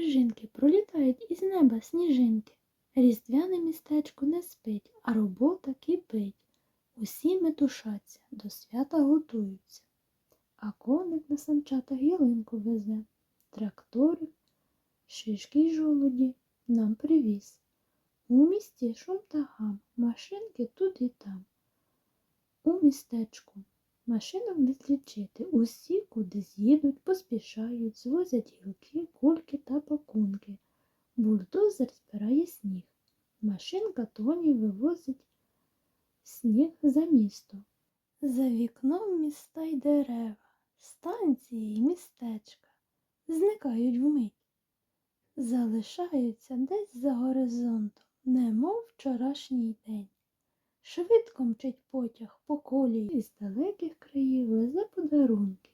крижинки, пролітають із неба сніжинки. Різдвяне містечко не спить, а робота кипить. Усі метушаться, до свята готуються. А коник на санчатах ялинку везе, тракторик, шишки й жолуді нам привіз. У місті шум та гам, машинки тут і там. У містечку машинок не злічити, усі кудись їдуть, поспішають, звозять гілки, кульки та пакунки. Бульдозер збирає сніг. Машинка Тоні вивозить сніг за місто. За вікном міста й дерева, станції й містечка зникають вмить. Залишаються десь за горизонтом, немов вчорашній день. Швидко мчить потяг по колії із далеких країв везе подарунки.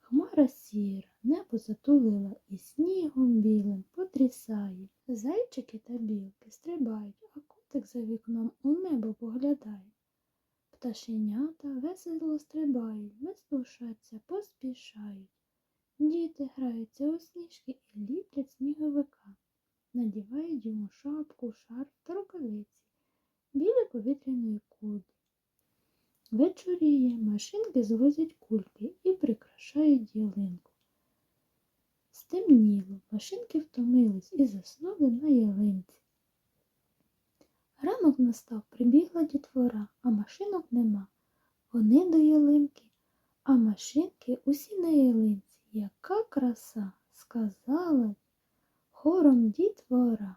Хмара сіра, небо затулила і снігом білим потрясає. Зайчики та білки стрибають, а котик за вікном у небо поглядає. Пташенята весело стрибають, веслушаться, поспішають. Діти граються у сніжки і ліплять сніговика. Надівають йому шапку, шарф та рукавиці, білі повітряної куди. Вечоріє машинки звозять кульки і прикрашають ялинку. Стемніло, машинки втомились і заснули на ялинці. Ранок настав, прибігла дітвора, а машинок нема. Вони до ялинки, а машинки усі на ялинці. Яка краса, сказала хором дітвора.